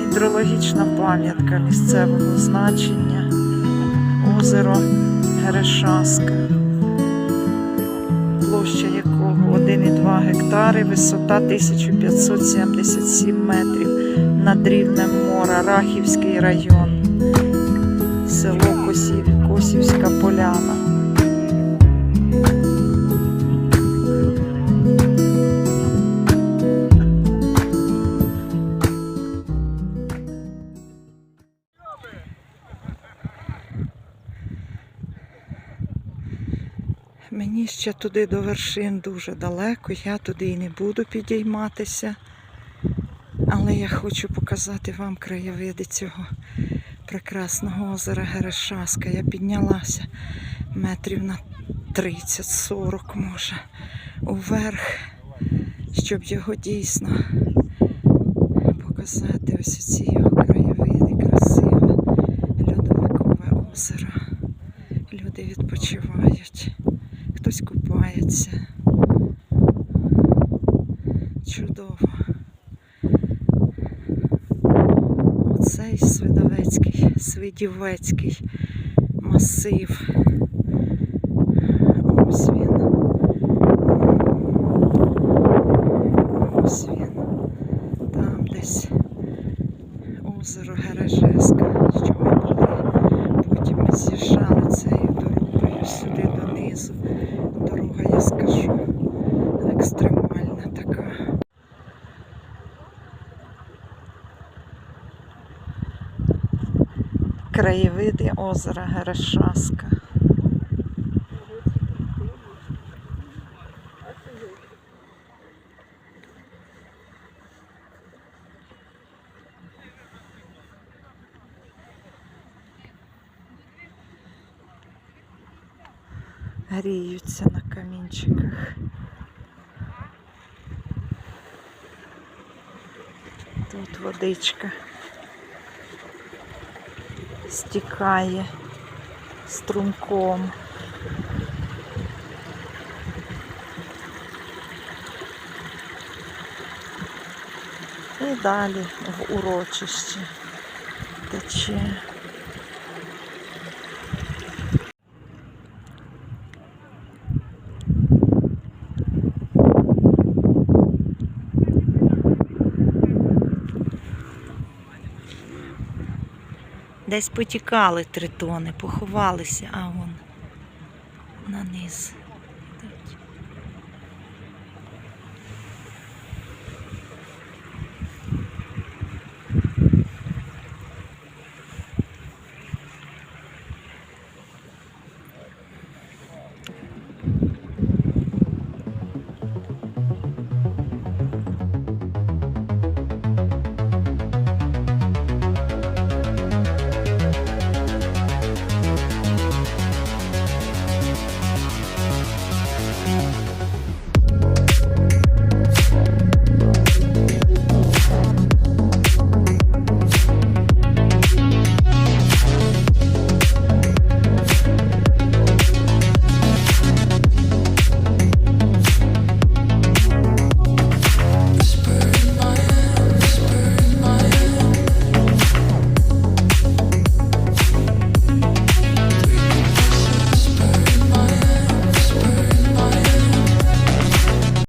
Гідрологічна пам'ятка місцевого значення. Озеро Герешаска. Площа якого 1,2 гектари, висота 1577 метрів над рівнем мора, Рахівський район, село Косів, Косівська Поляна. Мені ще туди до вершин дуже далеко, я туди і не буду підійматися. Але я хочу показати вам краєвиди цього прекрасного озера Герешаска. Я піднялася метрів на 30-40, може, уверх, щоб його дійсно показати ось ці його краєвиди, хтось купається. Чудово. Оцей Свидовецький, Свидівецький масив. Ось він. Ось він. Там десь озеро Гережеска, що ми були. Потім ми Дорога, я скажу, екстремальна така. Краєвиди озера Герешаска. Гріються на камінчиках. Тут водичка стікає струмком. І далі в урочищі тече. Десь потікали три тони, поховалися, а вон на низ.